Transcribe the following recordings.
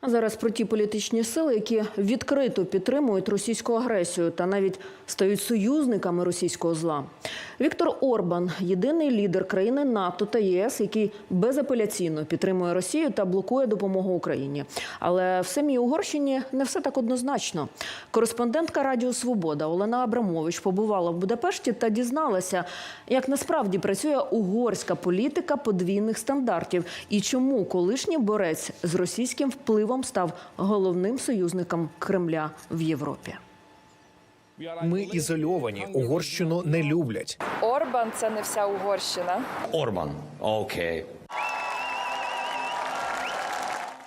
А зараз про ті політичні сили, які відкрито підтримують російську агресію та навіть стають союзниками російського зла. Віктор Орбан єдиний лідер країни НАТО та ЄС, який безапеляційно підтримує Росію та блокує допомогу Україні. Але в самій Угорщині не все так однозначно. Кореспондентка Радіо Свобода Олена Абрамович побувала в Будапешті та дізналася, як насправді працює угорська політика подвійних стандартів і чому колишній борець з російським впливом став головним союзником Кремля в Європі. Ми ізольовані. Угорщину не люблять. Орбан це не вся Угорщина. Орбан. Окей.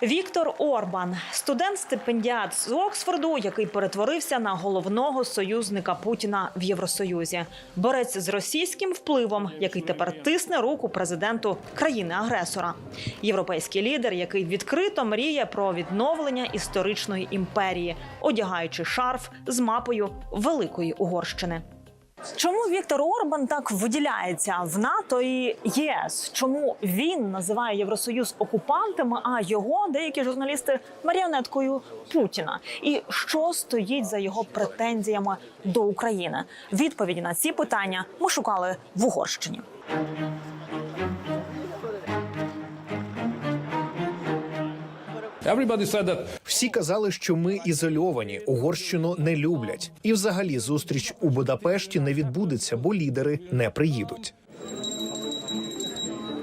Віктор Орбан, студент-стипендіат з Оксфорду, який перетворився на головного союзника Путіна в Євросоюзі, борець з російським впливом, який тепер тисне руку президенту країни-агресора, європейський лідер, який відкрито мріє про відновлення історичної імперії, одягаючи шарф з мапою Великої Угорщини. Чому Віктор Орбан так виділяється в НАТО і ЄС? Чому він називає Євросоюз окупантами, а його деякі журналісти маріонеткою Путіна? І що стоїть за його претензіями до України? Відповіді на ці питання ми шукали в Угорщині. Everybody said that Всі казали, що ми ізольовані. Угорщину не люблять. І, взагалі, зустріч у Будапешті не відбудеться, бо лідери не приїдуть.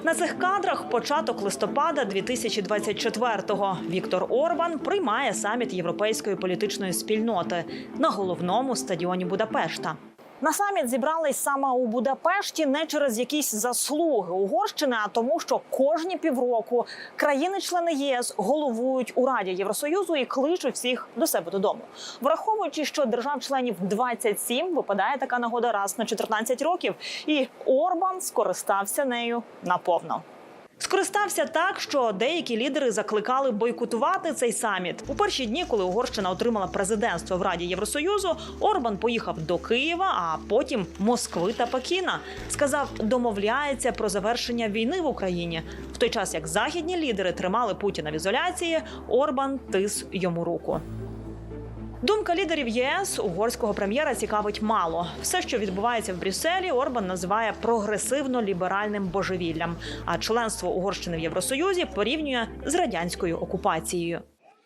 На цих кадрах початок листопада 2024-го. Віктор Орбан приймає саміт європейської політичної спільноти на головному стадіоні Будапешта. На саміт зібрались саме у Будапешті не через якісь заслуги Угорщини, а тому, що кожні півроку країни-члени ЄС головують у Раді Євросоюзу і кличуть всіх до себе додому. Враховуючи, що держав-членів 27, випадає така нагода раз на 14 років, і Орбан скористався нею наповно. Скористався так, що деякі лідери закликали бойкотувати цей саміт. У перші дні, коли Угорщина отримала президентство в Раді Євросоюзу, Орбан поїхав до Києва, а потім Москви та Пекіна. Сказав, домовляється про завершення війни в Україні. В той час як західні лідери тримали Путіна в ізоляції, Орбан тис йому руку. Думка лідерів ЄС угорського прем'єра цікавить мало. Все, що відбувається в Брюсселі, Орбан називає прогресивно-ліберальним божевіллям. А членство Угорщини в Євросоюзі порівнює з радянською окупацією.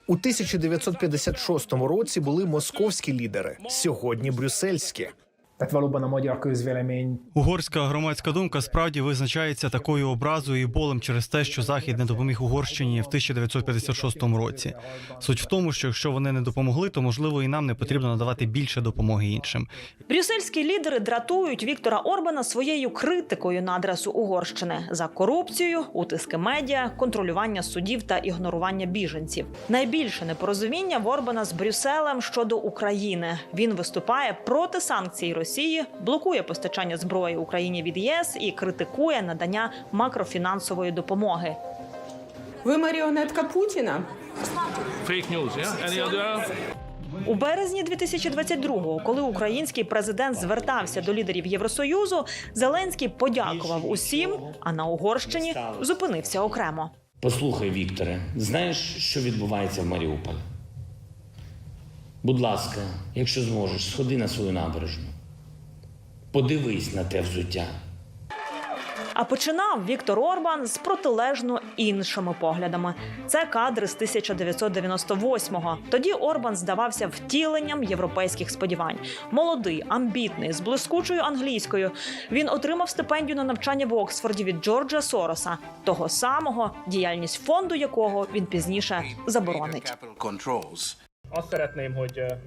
У 1956 році були московські лідери, сьогодні брюссельські. Tehát valóban a magyar közvélemény Угорська громадська думка справді визначається такою образою і болем через те, що Захід не допоміг Угорщині в 1956 році. Суть в тому, що якщо вони не допомогли, то можливо і нам не потрібно надавати більше допомоги іншим. Брюссельські лідери дратують Віктора Орбана своєю критикою на адресу Угорщини за корупцію, утиски медіа, контролювання судів та ігнорування біженців. Найбільше непорозуміння в Орбана з Брюсселем щодо України. Він виступає проти санкцій Росії, блокує постачання зброї Україні від ЄС і критикує надання макрофінансової допомоги. Ви маріонетка Путіна? fake news, yeah? У березні 2022-го, коли український президент звертався до лідерів Євросоюзу, Зеленський подякував усім, а на Угорщині зупинився окремо. Послухай, Вікторе, знаєш, що відбувається в Маріуполі? Будь ласка, якщо зможеш, сходи на свою набережну. Подивись на те взуття. А починав Віктор Орбан з протилежно іншими поглядами. Це кадри з 1998-го. Тоді Орбан здавався втіленням європейських сподівань. Молодий, амбітний, з блискучою англійською. Він отримав стипендію на навчання в Оксфорді від Джорджа Сороса, того самого, діяльність фонду якого він пізніше заборонить.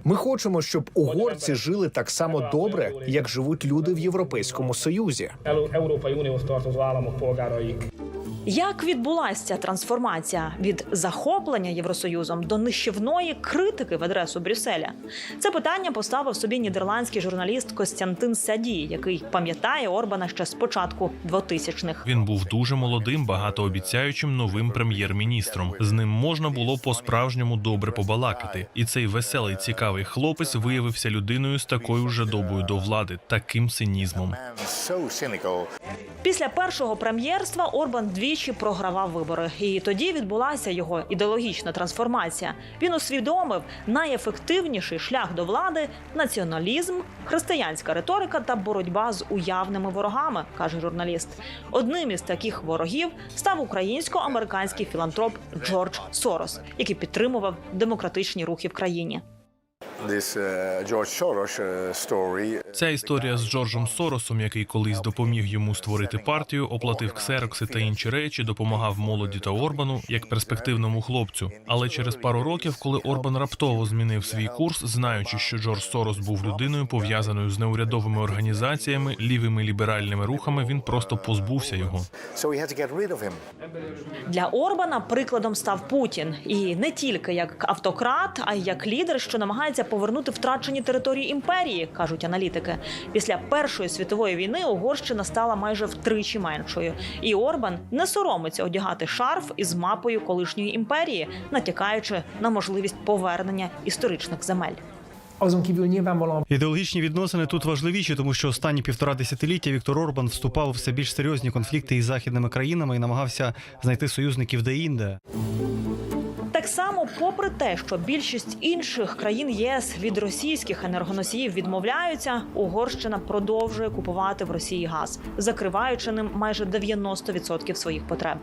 Ми хочемо, щоб угорці жили так само добре, як живуть люди в Європейському Союзі. Як відбулася ця трансформація від захоплення Євросоюзом до нищівної критики в адресу Брюсселя? Це питання поставив собі нідерландський журналіст Костянтин Саді, який пам'ятає Орбана ще з початку 2000-х. Він був дуже молодим, багатообіцяючим новим прем'єр-міністром. З ним можна було по-справжньому добре побалакати. І цей веселий, цікавий хлопець виявився людиною з такою жадобою до влади, таким цинізмом. Після першого прем'єрства Орбан двічі двічі програвав вибори, і тоді відбулася його ідеологічна трансформація. Він усвідомив найефективніший шлях до влади націоналізм, християнська риторика та боротьба з уявними ворогами, каже журналіст. Одним із таких ворогів став українсько-американський філантроп Джордж Сорос, який підтримував демократичні рухи в країні. This George Soros uh, story Ця історія з Джорджем Соросом, який колись допоміг йому створити партію, оплатив ксерокси та інші речі, допомагав молоді та Орбану як перспективному хлопцю. Але через пару років, коли Орбан раптово змінив свій курс, знаючи, що Джордж Сорос був людиною пов'язаною з неурядовими організаціями, лівими ліберальними рухами, він просто позбувся його. Для Орбана прикладом став Путін, і не тільки як автократ, а й як лідер, що намагається повернути втрачені території імперії, кажуть аналітики. Після першої світової війни Угорщина стала майже втричі меншою, і Орбан не соромиться одягати шарф із мапою колишньої імперії, натякаючи на можливість повернення історичних земель. Azon kívül nyilvánvalóan Ідеологічні відносини тут важливіші, тому що останні півтора десятиліття Віктор Орбан вступав у все більш серйозні конфлікти із західними країнами і намагався знайти союзників де-інде. Так само, попри те, що більшість інших країн ЄС від російських енергоносіїв відмовляються, Угорщина продовжує купувати в Росії газ, закриваючи ним майже 90% своїх потреб.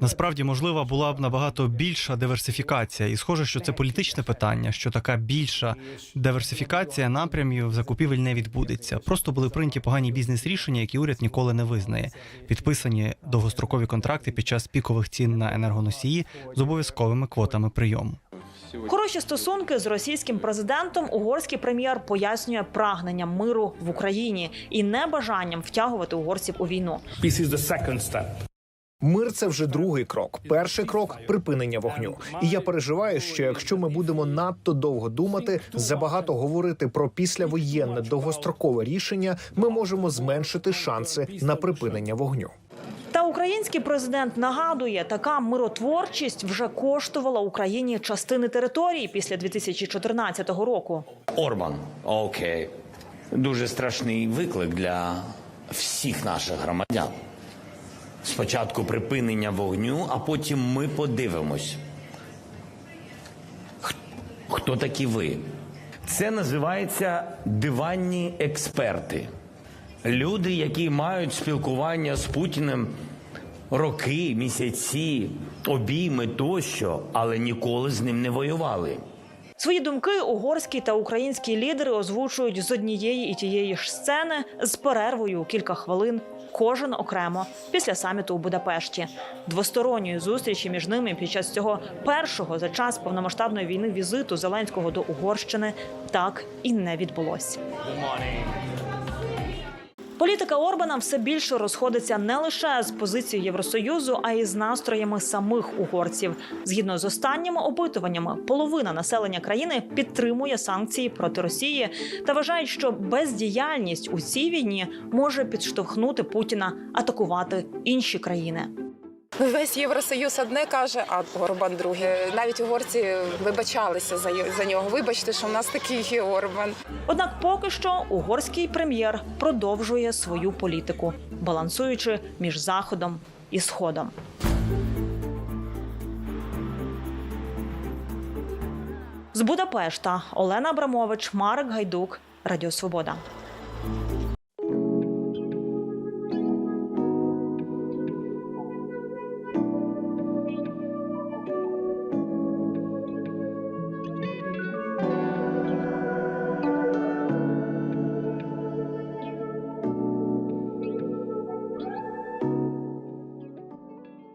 Насправді можлива була б набагато більша диверсифікація, і схоже, що це політичне питання, що така більша диверсифікація напрямів закупівель не відбудеться. Просто були прийняті погані бізнес-рішення, які уряд ніколи не визнає. Підписані довгострокові контракти під час пікових цін на енергоносії з обов'язковими квотами прийому. Хороші стосунки з російським президентом угорський прем'єр пояснює прагненням миру в Україні і небажанням втягувати угорців у війну. This is the second step. Мир це вже другий крок. Перший крок припинення вогню. І я переживаю, що якщо ми будемо надто довго думати, забагато говорити про післявоєнне довгострокове рішення, ми можемо зменшити шанси на припинення вогню. Та український президент нагадує, така миротворчість вже коштувала Україні частини території після 2014 року. Орбан, окей. Дуже страшний виклик для всіх наших громадян. Спочатку припинення вогню, а потім ми подивимось. Хто такі ви? Це називається диванні експерти. Люди, які мають спілкування з Путіним роки, місяці, обійми тощо, але ніколи з ним не воювали. Свої думки угорські та українські лідери озвучують з однієї і тієї ж сцени з перервою у кілька хвилин. Кожен окремо після саміту у Будапешті. Двосторонньої зустрічі між ними під час цього першого за час повномасштабної війни візиту Зеленського до Угорщини так і не відбулось. Політика Орбана все більше розходиться не лише з позицією Євросоюзу, а й з настроями самих угорців. Згідно з останніми опитуваннями, половина населення країни підтримує санкції проти Росії та вважають, що бездіяльність у цій війні може підштовхнути Путіна атакувати інші країни. Весь Євросоюз одне каже, а Орбан друге. Навіть угорці вибачалися за, за нього. Вибачте, що в нас такий є Орбан. Однак, поки що угорський прем'єр продовжує свою політику, балансуючи між заходом і сходом. З Будапешта Олена Абрамович, Марек Гайдук, Радіо Свобода.